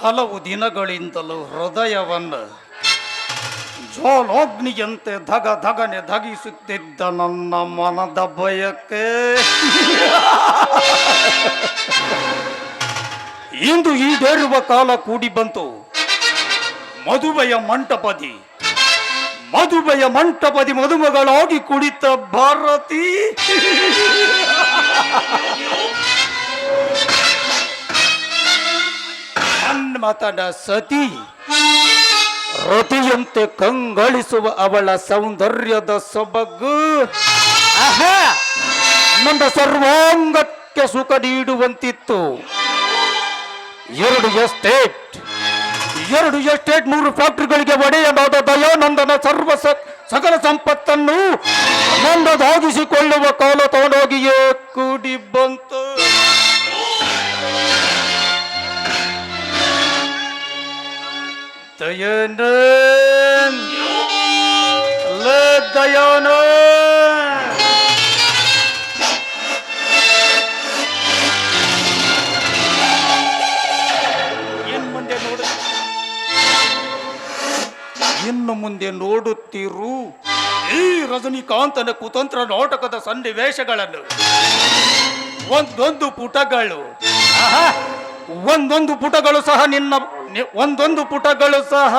ಹಲವು ದಿನಗಳಿಂದಲೂ ಹೃದಯವನ್ನು ಜೋಲೋಗ್ನಿಯಂತೆ ಧಗ ಧಗನೆ ಧಗಿಸುತ್ತಿದ್ದ ನನ್ನ ಮನದ ಬಯಕೆ. ಇಂದು ಈಡೇರುವ ಕಾಲ ಕೂಡಿ ಬಂತು. ಮದುವೆಯ ಮಂಟಪದಿ. ಮದುವೆಯ ಮಂಟಪದಿ ಮದುಮಗಳಾಗಿ ಕುಳಿತ ಭಾರತಿ. ಮನ್ಮಥನ ಸತಿ ರತಿಯಂತೆ ಕಂಗಳಿಸುವ ಅವಳ ಸೌಂದರ್ಯದ ಸೊಬಗು. ನನ್ನ ಸರ್ವಾಂಗಕ್ಕೆ ಸುಖ ನೀಡುವಂತಿತ್ತು. ಎರಡು ಎಸ್ಟೇಟ್ ಎರಡು ಎಸ್ಟೇಟ್ ಮೂರು ಫ್ಯಾಕ್ಟ್ರಿಗಳಿಗೆ ಒಡೆಯನಾದ ದಯಾನಂದನ ಸರ್ವ ಸಕಲ ಸಂಪತ್ತನ್ನು ನಂದದಾಗಿಸಿಕೊಳ್ಳುವ ಕಾಲ ತಗೊಂಡೋಗಿಯೇ ಲೇ ದಯಾನಂದ್ ಏನ್ ಮುಂದೆ ನೋಡು? ಇನ್ನು ಮುಂದೆ ನೋಡುತ್ತಿರು? ಈ ರಜನಿಕಾಂತನ ಕುತಂತ್ರ ನಾಟಕದ ಸನ್ನಿವೇಶಗಳನ್ನು. ಒಂದೊಂದು ಪುಟಗಳು. ಆಹಾ, ಒಂದೊಂದು ಪುಟಗಳು ಸಹ ನಿನ್ನ ಒಂದೊಂದು ಪುಟಗಳು ಸಹ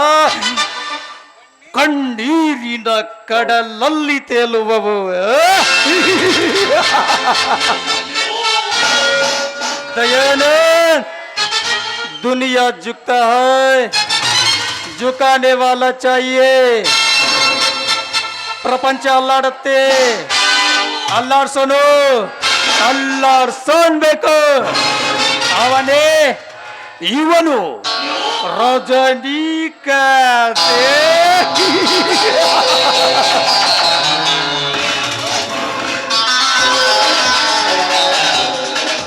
ಕಣ್ಣೀರಿನ ಕಡಲಲ್ಲಿ ತೇಲುವವು दयानंद दुनिया झुकता है झुकाने वाला चाहिए ಪ್ರಪಂಚ ಅಲ್ಲಾಡುತ್ತೆ ಅಲ್ಲಾಡ್ಸೋನು ಅಲ್ಲಾಡ್ಸೋನ್ಬೇಕು ಅವನೇ ಇವನು ರಜನಿಕಾಂತೆ.